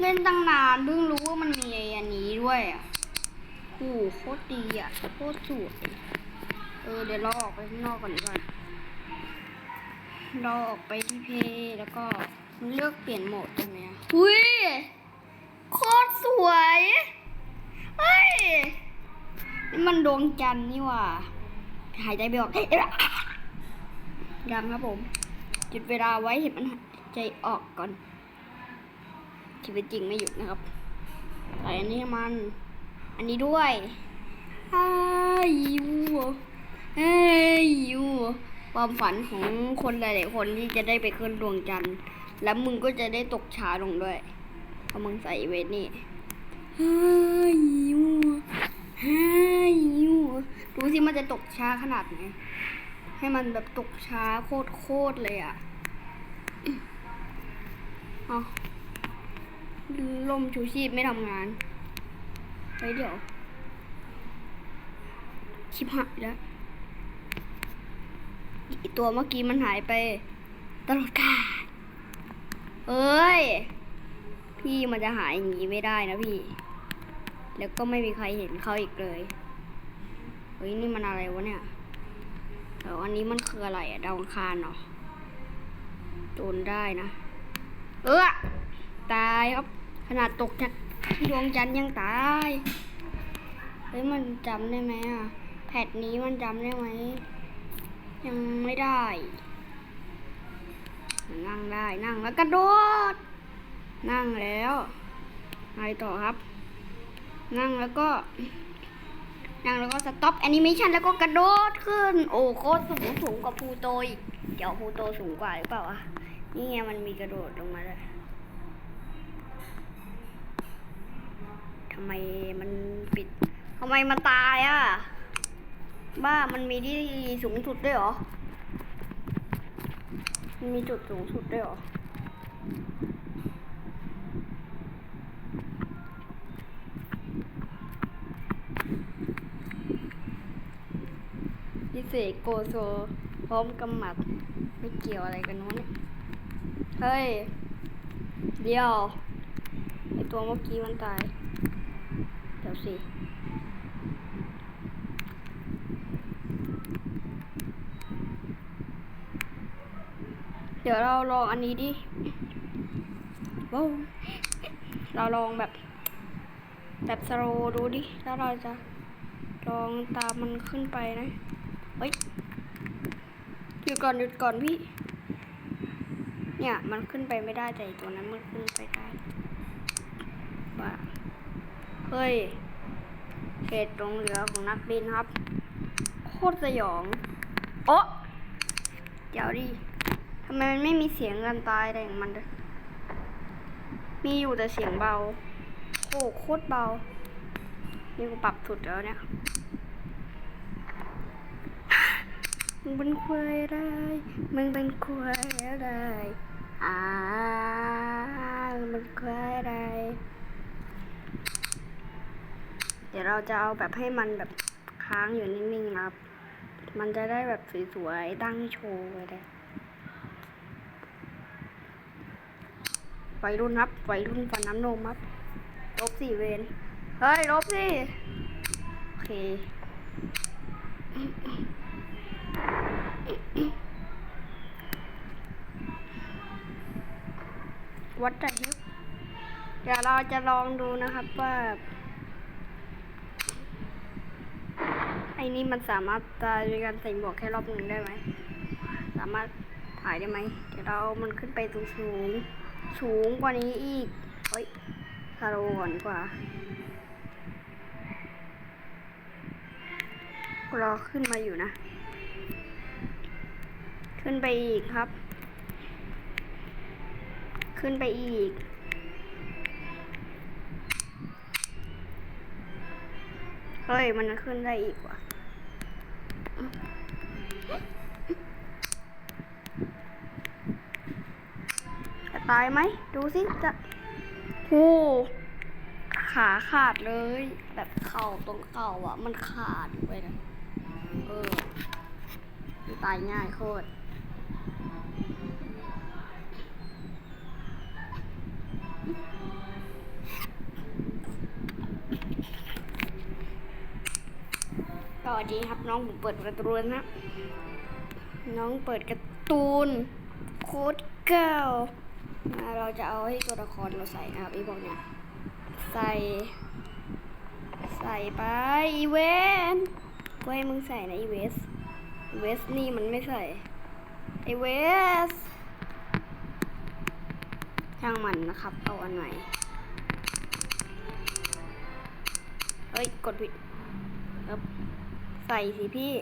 เล่นตั้งนานเพิ่งรู้ว่ามันมีไอ้อันนี้ด้วยอะโอ้โคตรดีอะโคตรสวยเออเดี๋ยวเราออกไปข้างนอกก่อนดีกว่าเราออกไปที่เพย์แล้วก็เลือกเปลี่ยนโหมดตรงเนี้ยอุ้ยโคตรสวยเฮ้ยนี่มันดวงจันทร์นี่ว่าหายใจไม่ออกยังครับผม จุดเวลาไว้เห็นมันใจออกก่อน ชีวิตจริงไม่หยุดนะครับใส่อันนี้มัน อันนี้ด้วยอ้ายยูเอ้ยูความฝันของคนหลาย ๆ คนที่จะได้ไปขึ้นดวงจันทร์ แล้วมึงก็จะได้ตกช้าลงด้วยเพราะมึงใส่เวทนี่อ้ยยูอ้ยูดูสิมันจะตกช้าขนาดไหนให้มันแบบตกช้าโคตรโคตรๆเลยอะ เอา ลมชูชีพไม่ทำงานไว้เดี๋ยวชิบหายแล้วอีตัวเมื่อกี้มันหายไป ตลอดกาลเอ้ย พี่มันจะหายอย่างนี้ไม่ได้นะพี่ แล้วก็ไม่มีใครเห็นเขาอีกเลยเฮ้ยนี่มันอะไรวะเนี่ยเดี๋ยวอันนี้มันคืออะไรอะดาวคารเหรอโดนได้นะ เออตายครับ ขนาดตกจากดวงจันทร์ยังตาย เฮ้ยมันจำได้ไหมอะแพทนี้มันจำได้ไหม ยังไม่ได้ นั่งได้นั่งแล้วกระโดด นั่งแล้วอะไรต่อครับ นั่งแล้วก็ นั่งแล้วก็สต็อปแอนิเมชันแล้วก็กระโดดขึ้น โอ้โคตรสูงสูงกว่าพูโตอีก เดี๋ยวพูโตสูงกว่าหรือเปล่าอะนี่ไงมันมีกระโดดลงมาเลยำไมมันปิดทำไมมันตายอะบ้ามันมีที่สูงสุดด้วยเหรอ มันมีจุดสูงสุดด้วยเหรอพิเศษโกโซ พร้อมกำหมัด ไม่เกี่ยวอะไรกันวะเนี่ย เฮ้ย เดี๋ยว ไอตัวเมื่อกี้มันตาย วสิเดี๋ยวเราลองอันนี้ดิว้าวเราลองแบบ แบบสโลดูดิ แล้วเราจะลองตามมันขึ้นไปนะ เฮ้ย หยุดก่อนหยุดก่อนพี่ เนี่ย มันขึ้นไปไม่ได้แต่ตัวนั้นมันขึ้นไปได้ว่า เฮ้ยเขตตรงเหลือของนักบินครับ โคตรสยองโอ๊ะเดี๋ยวดิทำไมมันไม่มีเสียงกันตายอะไรของมันเลยมีอยู่แต่เสียงเบา โอ้โคตรเบา นี่กูปรับสุดแล้วเนี่ยมึงเป็นควายอะไรมึงเป็นควายอะไรอ่ามึงเป็นควายอะไร เดี๋ยวเราจะเอาแบบให้มันแบบค้างอยู่นิ่งๆนะครับ มันจะได้แบบสวยๆตั้งโชว์ไว้เลยวัยรุ่นครับวัยรุ่นฟันน้ำนมครับ ลบสี่เวนเฮ้ย ลบสิ โอเค วัดแต่เเดี๋ยวเราจะลองดูนะครับว่า ไอ้นี่มันสามารถตายด้วยการใส่หมวกแค่รอบหนึ่งได้ไหม สามารถถ่ายได้ไหม เดี๋ยวเรา มันขึ้นไปสูงสูง สูงกว่านี้อีก เฮ้ยคาโรก่อนดีกว่ารอขึ้นมาอยู่นะ ขึ้นไปอีกครับ ขึ้นไปอีกเฮ้ย มันขึ้นได้อีกว่ะ จะตายไหม ดูสิจะโอ้ขาขาดเลย แบบเข่าตรงเข่าอะ มันขาดไปนะ เออ ตายง่ายโคตร วัสดีครับ น้องผมเปิดการ์ตูนนะ น้องเปิดการ์ตูนโค้ดเกิลมาเราจะเอาให้ตัวละครเราใส่นะครับอ้พวกเนี้ยใส่ ใส่ไปอีเวนกูให้มึงใส่นะอีเวสเวสนี่มันไม่ใส่ไอเวสช่างมันนะครับ เอาอันใหม่เฮ้ย กดผิดครับ ใส่สิพี่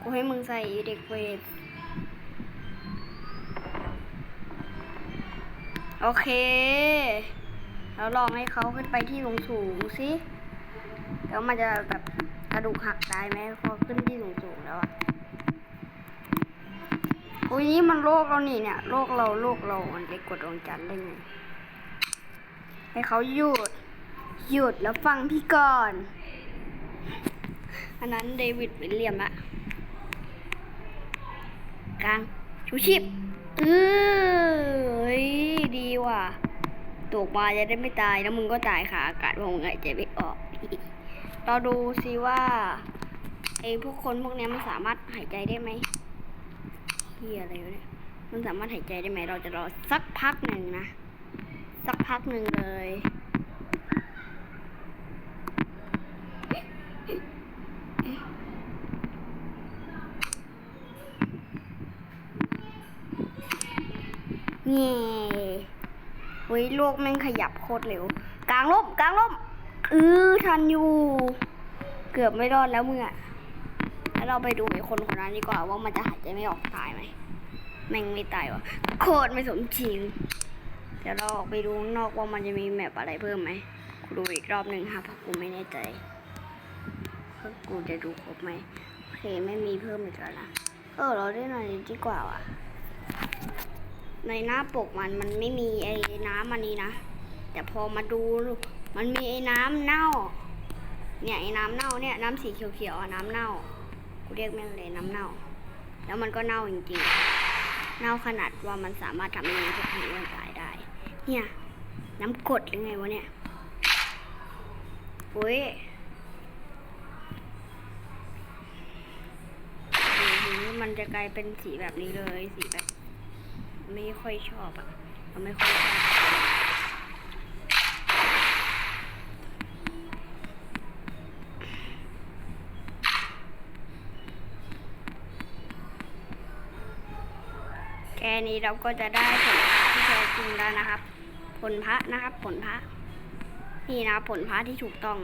กูให้มึงใส่เด็กเวท โอเค แล้วลองให้เขาขึ้นไปที่สูงสูงสิ แล้วมันจะแบบกระดูกหักได้ไหมพอขึ้นที่สูงสูงแล้วอะอุ้ยนี่มันโลกเรานี่เนี่ย โลกเราโลกเรา มันไปกดดวงจันทร์ได้ไง ให้เขาหยุด หยุดแล้วฟังพี่ก่อน อันนั้นเดวิดวิลเลียมละกลางชูชีพเอ้ยดีว่ะตกมาจะได้ไม่ตายแล้วมึงก็ตายขาอากาศพราะมึงหายใจไม่ออก เราดูซิว่าไอ้พวกคนพวกนี้มันสามารถหายใจได้ไหมเฮียอะไรวะเนี่ยมันสามารถหายใจได้ไหมเราจะรอสักพักหนึ่งนะ สักพักหนึ่งเลย เง่เฮ้ยโลกแม่งขยับโคตรเร็ว กลางร่มกลางร่มเออทันอยู่ เกือบไม่รอดแล้วมึงอะแล้วเราไปดูไอ้คนคนนั้นดีกว่าว่ามันจะหายใจไม่ออกตายไหมแม่งไม่ตายวะโคตรไม่สมจริง เดี๋ยวเราออกไปดูนอกว่ามันจะมีแมปอะไรเพิ่มไหมกูดูอีกรอบหนึ่งค่ะเพราะกูไม่แน่ใจว่ากูจะดูครบไหมโอเคไม่มีเพิ่มอีกแล้วนะ เออเราได้หน่อยดีกว่าว่ะ ในหน้าปกมันมันไม่มีไอ้น้ำอันนี้นะ แต่พอมาดูมันมีไอ้น้ำเน่า เนี่ยไอ้น้ำเน่าเนี่ยน้ำสีเขียวๆน้ำเน่ากูเรียกแม่งเลยน้ำเน่า แล้วมันก็เน่าจริงๆ เน่าขนาดว่ามันสามารถทำให้พวกนี้มันตายได้ เนี่ยน้ำกดหรือไงวะเนี่ยโอ้ยมันจะกลายเป็นสีแบบนี้เลยสีแบบ ไม่ค่อยชอบอะเราไม่ค่อยชอบแค่นี้เราก็จะได้ผลพระที่แท้จริงแล้วนะครับ ผลพระนะครับ ผลพระนี่นะผลพระที่ถูกต้อง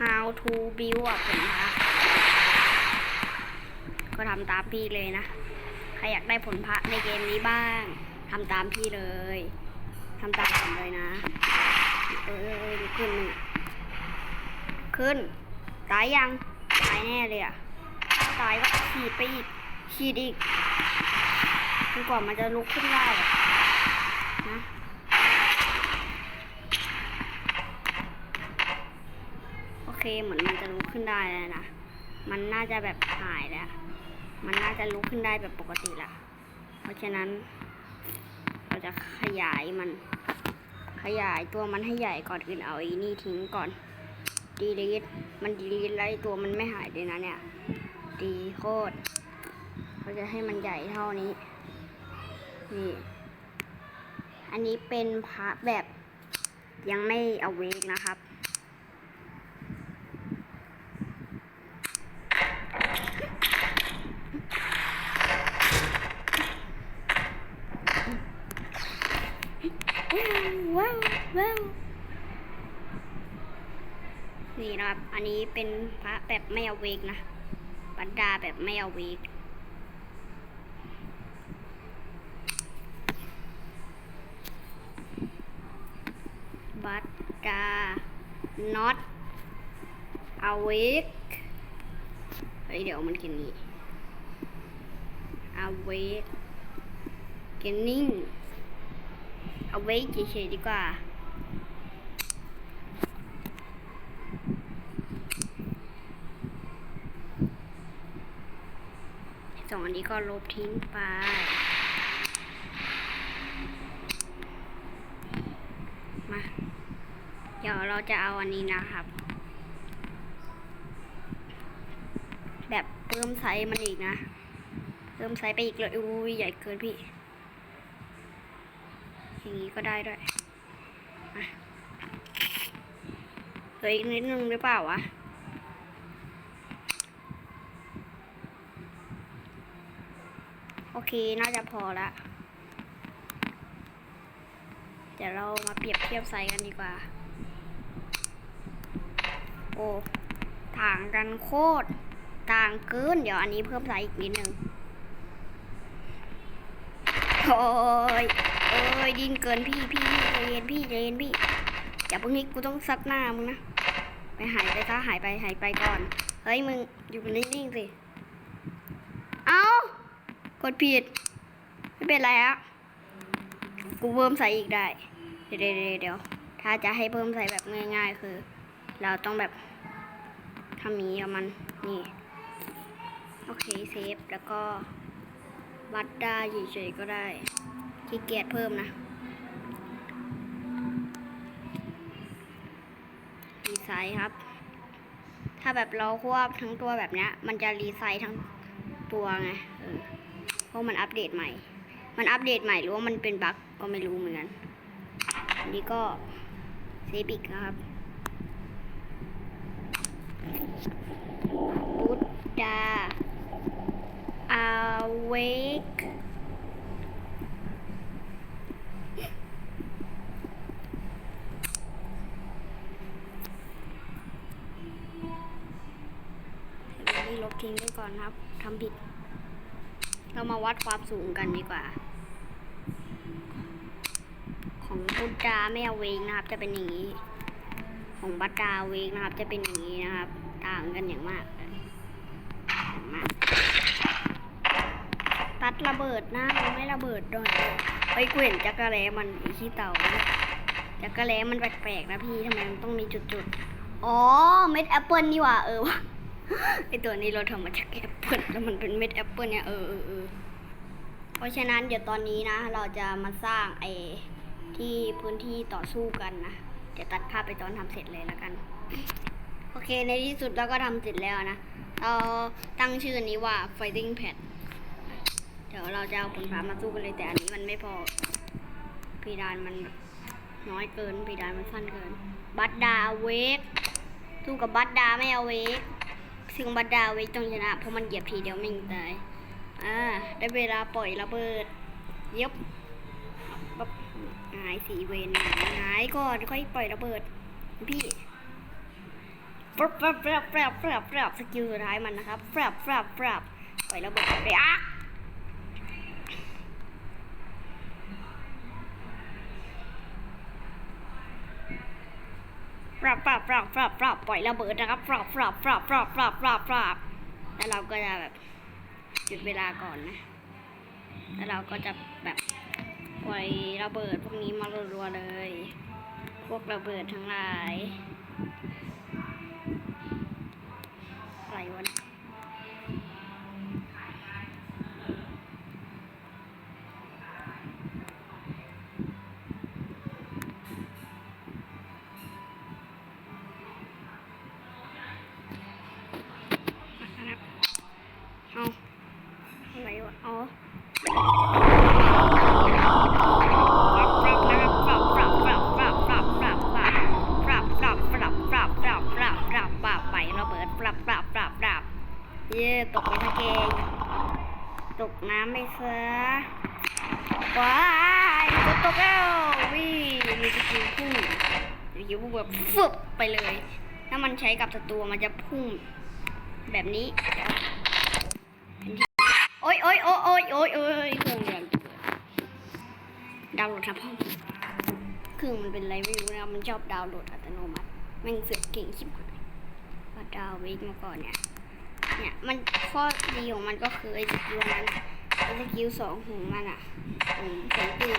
how to build อะผลพระก็ทำตามพี่เลยนะ รอยากได้ผลพระในเกมนี้บ้างทำตามพี่เลยทำตามผมเลยนะเออเออเออขึ้นหนึ่งขึ้น ตายยัง ตายแน่เลยอะตายก็ขีดไปอีกขีดอีกจนกว่ามันจะลุกขึ้นได้นะโอเคเหมือนมันจะลุกขึ้นได้แล้วนะ มันน่าจะแบบหายแล้ว มันน่าจะลุกขึ้นได้แบบปกติละเพราะฉะนั้น เราจะขยายมัน ขยายตัวมันให้ใหญ่ก่อนอื่นเอาไอ้นี่ทิ้งก่อนดีลีทมันดีลีทแล้วไอ้ตัวมันไม่หายเลยนะเนี่ย ดีโคตรเราจะให้มันใหญ่เท่านี้ นี่ อันนี้เป็นพระแบบยังไม่เอาเวกนะครับ ว้าวว้าวนี่นะครับ อันนี้เป็นพระแบบไม่เอาเวกนะบัดดาแบบไม่เอาเวกบัดดา not awake เฮ้ยเดี๋ยวมันกินนี้ awake getting เอาไว้เฉยๆดีกว่า ส องอันนี้ก็ลบทิ้งไป มา เดี๋ยวเราจะเอาอันนี้นะครับ แบบเพิ่มไซส์มันอีกนะ เพิ่มไซส์ไปอีกเลยอุ้ยใหญ่เกินพี่ อย่างนี้ก็ได้ด้วยเหลืออีกนิดนึงหรือเปล่าวะ โอเค น่าจะพอละ เดี๋ยวเรามาเปรียบเทียบไซส์กันดีกว่า โอ้ต่างกันโคตรต่างเกิน เดี๋ยวอันนี้เพิ่มไซส์อีกนิดนึงโอ้ยโอ้ยดินเกินพี่พี่พี่ใจเย็นพี่ใจเย็นพี่อย่าเพิ่งนี้กูต้องซัดหน้ามึงนะ ไปหายไปซะหายไปหายไปก่อน เฮ้ยมึงอยู่นิ่งๆสิ ดผิด ไม่เป็นไรอะกูเพิ่มใส่อีกได้ เดี๋ยวเดี๋ยวถ้าจะให้เพิ่มใส่แบบง่าย ๆ คือ เราต้องแบบทำนี้กับมันนี่ โอเคเซฟแล้วก็วัดได้เฉยๆก็ได้ขี้เกียจเพิ่มนะรีไซส์ครับ ถ้าแบบเราควบทั้งตัวแบบเนี้ย มันจะรีไซส์ทั้งตัวไงเออ ราะมันอัปเดตใหม่ มันอัปเดตใหม่หรือว่ามันเป็นบั๊กก็ไม่รู้เหมือนกันอันนี้ก็เซฟอีกนะครับบุตดา awake เวนี้ลบทิ้งไว้ก่อนครับทำผิด เรามาวัดความสูงกันดีกว่า ของบุตดาไม่เอาเวงนะครับ จะเป็นอย่างนี้ ของบัตดาเวงนะครับ จะเป็นอย่างนี้นะครับ ต่างกันอย่างมากอย่างมาก ตัดระเบิดน้ามันไม่ระเบิดด้วยเฮ้ยกูเห็นจักรแลมันอีขี้เต่าจักรแลมันแปลกๆนะพี่ทำไมมันต้องมีจุดๆอ๋อเม็ดแอปเปิลนี่ว่าเออวะ ไอตัวนี้เราทำมาจากแอปเปิลแล้วมันเป็นเม็ดแอปเปิลเนี่ยเออเออเพราะฉะนั้นเดี๋ยวตอนนี้นะ เราจะมาสร้างไอที่พื้นที่ต่อสู้กันนะเดี๋ยวตัดภาพไปตอนทำเสร็จเลยแล้วกัน โอเคในที่สุดเราก็ทำเสร็จแล้วนะเราตั้งชื่อนี้ว่า fighting pad เดี๋ยวเราจะเอาผลฟ้ามาสู้กันเลยแต่อันนี้มันไม่พอพีดานมันน้อยเกินพีดานมันสั้นเกิน บัตดาเวกสู้กับบัตดาไม่เอาเวก ซึ่งบัตดาเวกต้องชนะ เพราะมันเหยียบทีเดียวไม่งตาย อ่า ได้เวลาปล่อยระเบิด เย็บปั๊บหายสีเวนหายหายก่อนค่อยปล่อยระเบิด พี่ปรับปรับปรับปรับปรับปรับสกิลสุดท้ายมันนะครับปรับปรับปรับปล่อยระเบิดไปอะ ปรับปรับปรับปรับปรับปล่อยระเบิดนะครับปรับปรับปรับปรับปรับปรับปรับแล้วเราก็จะแบบหยุดเวลาก่อนนะ แล้วเราก็จะแบบปล่อยระเบิดพวกนี้มารัวๆเลย พวกระเบิดทั้งหลายอะไรวะ น้ำไปเสือว้ายตกตกแล้ววิ่งมีสกิลพุ่งสกิลพุ่งแบบฟึบไปเลย ถ้ามันใช้กับศัตรูมันจะพุ่งแบบนี้เดี๋ยโอ๊ยโอ๊ยโอ๊ยโอ๊ยโอ๊ยโอ๊ยเครื่องเดือนดาวน์โหลดครับพ่อเครื่องมันเป็นไรไม่รู้นะมันชอบดาวน์โหลดอัตโนมัติแม่งเสือกเก่งชิบหายว่าดาวน์เวกมาก่อนเนี่ยเนี่ยมันข้อดีของมันก็คือไอ้สกิลนั้น สกิลสองของมันอะอืมเสียงปืน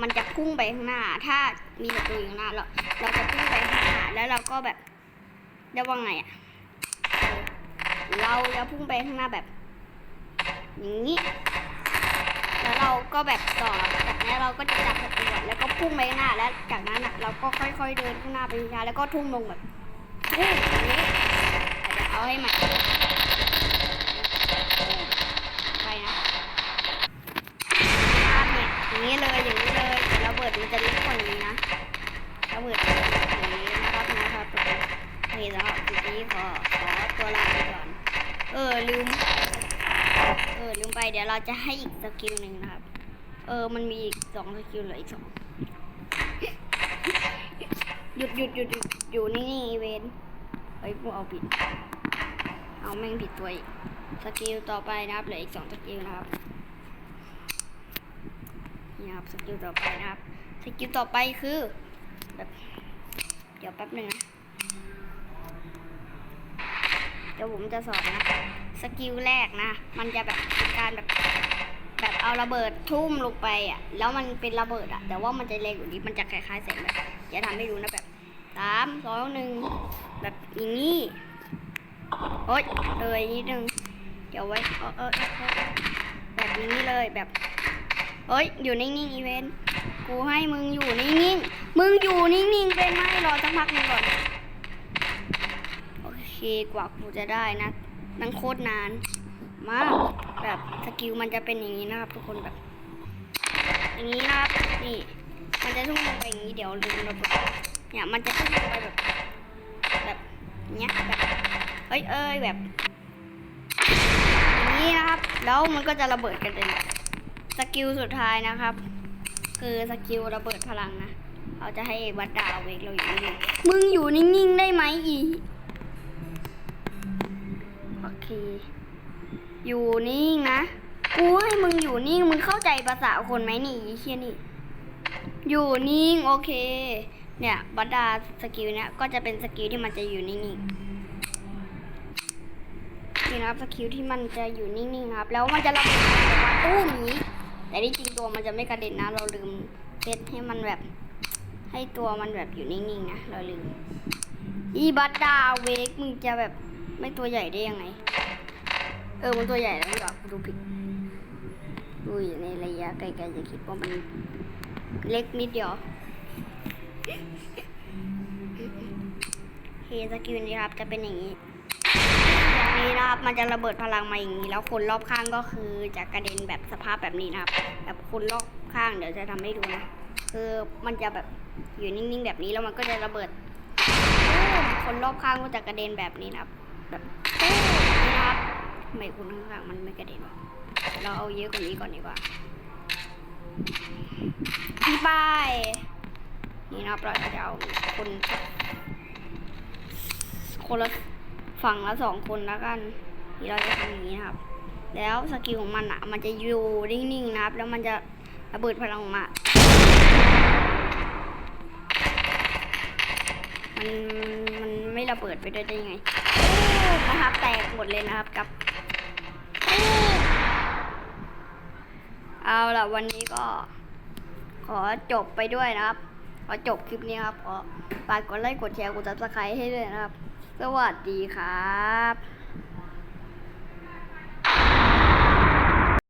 มันจะพุ่งไปข้างหน้า ถ้ามีศัตรูอยู่ข้างหน้าเราเราจะพุ่งไปข้างหน้า แล้วเราก็แบบเรียกว่าไงอะเราจะพุ่งไปข้างหน้าแบบ อย่างนี้ แล้วเราก็แบบต่อจากนั้นเราก็จะจับศัตรูแล้วก็พุ่งไปข้างหน้า แล้วจากนั้นอะเราก็ค่อย ๆ เดินข้างหน้าไปช้าๆแล้วก็ทุ่มลงแบบอย่างนี้อาจจะเอาให้ใหม่ มันจะเล็กกว่านี้นะระเบิดอย่างนี้นะครับนะครับทุกคนโอเคสำหรับคลิปนี้ขอขอตัวลาไปก่อน เออลืม เออลืมไปเดี๋ยวเราจะให้อีกสกิลหนึ่งนะครับ เออ มันมีอีกสองสกิลเหลืออีกสองหยุดหยุดหยุดหยุดอยู่นี่นี่เวนเฮ้ยกูเอาผิด เอาแม่งผิดตัวอีกสกิลต่อไปนะครับเหลืออีกสองสกิลนะครับนี่ครับสกิลต่อไปนะครับสกิลต่อไปคือแบบเดี๋ยวแป๊บหนึ่งนะ เดี๋ยวผมจะสอนนะ สกิลแรกนะ มันจะแบบการแบบแบบเอาระเบิดทุ่มลงไปอะ แล้วมันเป็นระเบิดอะ แต่ว่ามันจะเร็วกว่านี้มันจะคล้ายๆแสงแบบจะทำให้ดูนะแบบสามสองหนึ่งแบบอย่างนี้โอ๊ยเลยนิดนึง เดี๋ยวไว้เออเออเออเออแบบนี้เลยแบบเฮ้ย อยู่นิ่งๆอีเวนต์ กูให้มึงอยู่นิ่งๆ มึงอยู่นิ่งๆ เป็นไหมรอสักพักหนึงก่อน เคกว่ากูจะได้นะนั่งโคตรนาน มากแบบสกิลมันจะเป็นอย่างนี้นะครับทุกคนแบบ อย่างนี้นะครับนี่มันจะทุ่งลงไปอย่างนี้เดี๋ยวลืมระเบิดเนี่ยมันจะทุ่งลงไปแบบ แบบเนี้ยแบบเอ้ยเอ้ยแบบอย่างนี้นะครับ แล้วมันก็จะระเบิดกันเลยสกิลสุดท้ายนะครับ คือสกิลระเบิดพลังนะเราจะให้วัดดาวเวกเราอยู่นิ่งมึงอยู่นิ่งๆได้ไหมอี เค อยู่นิ่งนะ กูให้มึงอยู่นิ่ง มึงเข้าใจภาษาคนไหมนี่เชี่ยนี่ อยู่นิ่งโอเค เนี่ยบัดดาสกิลเนี่ยก็จะเป็นสกิลที่มันจะอยู่นิ่งๆนี่นะครับสกิลที่มันจะอยู่นิ่งๆนะครับ แล้วมันจะระเบิดแบบว่าตู้มอย่างนี้ แต่ที่จริงตัวมันจะไม่กระเด็นนะ เราลืมเซตให้มันแบบ ให้ตัวมันแบบอยู่นิ่งๆนะเราลืมอีบัดดาเวกมึงจะแบบ ไม่ตัวใหญ่ได้ยังไง เออ มันตัวใหญ่แล้วหรอกูดูผิดดูอยู่ในระยะไกลๆจะคิดว่ามันเล็กนิดเดียวเฮสกิลนี้ครับจะเป็นอย่างนี้อย่างนี้นะครับมันจะระเบิดพลังมาอย่างนี้ แล้วคนรอบข้างก็คือจะกระเด็นแบบสภาพแบบนี้นะครับ แบบคนรอบข้างเดี๋ยวจะทำให้ดูนะ คือมันจะแบบอยู่นิ่งๆ แบบนี้แล้วมันก็จะระเบิดตู้มคนรอบข้างก็จะกระเด็นแบบนี้นะครับ แบบนะครับทำไมคนข้างๆมันไม่กระเด็นวะเราเอาเยอะกว่านี้ก่อนดีกว่าพี่บายนี่นะครับเราจะเอาคนคนละฝั่งละสองคนแล้วกันที่เราจะทำอย่างนี้นะครับแล้วสกิลของมันอะ มันจะอยู่นิ่งๆนะครับ แล้วมันจะระเบิดพลังออกมา มันมันไม่ระเบิดไปได้ยังไง นะครับ แตกหมดเลยนะครับกับเอาละวันนี้ก็ ขอจบไปด้วยนะครับ ขอจบคลิปนี้ครับ ขอฝากกดไลค์กดแชร์กดซับสไครต์ให้ด้วยนะครับ สวัสดีครับ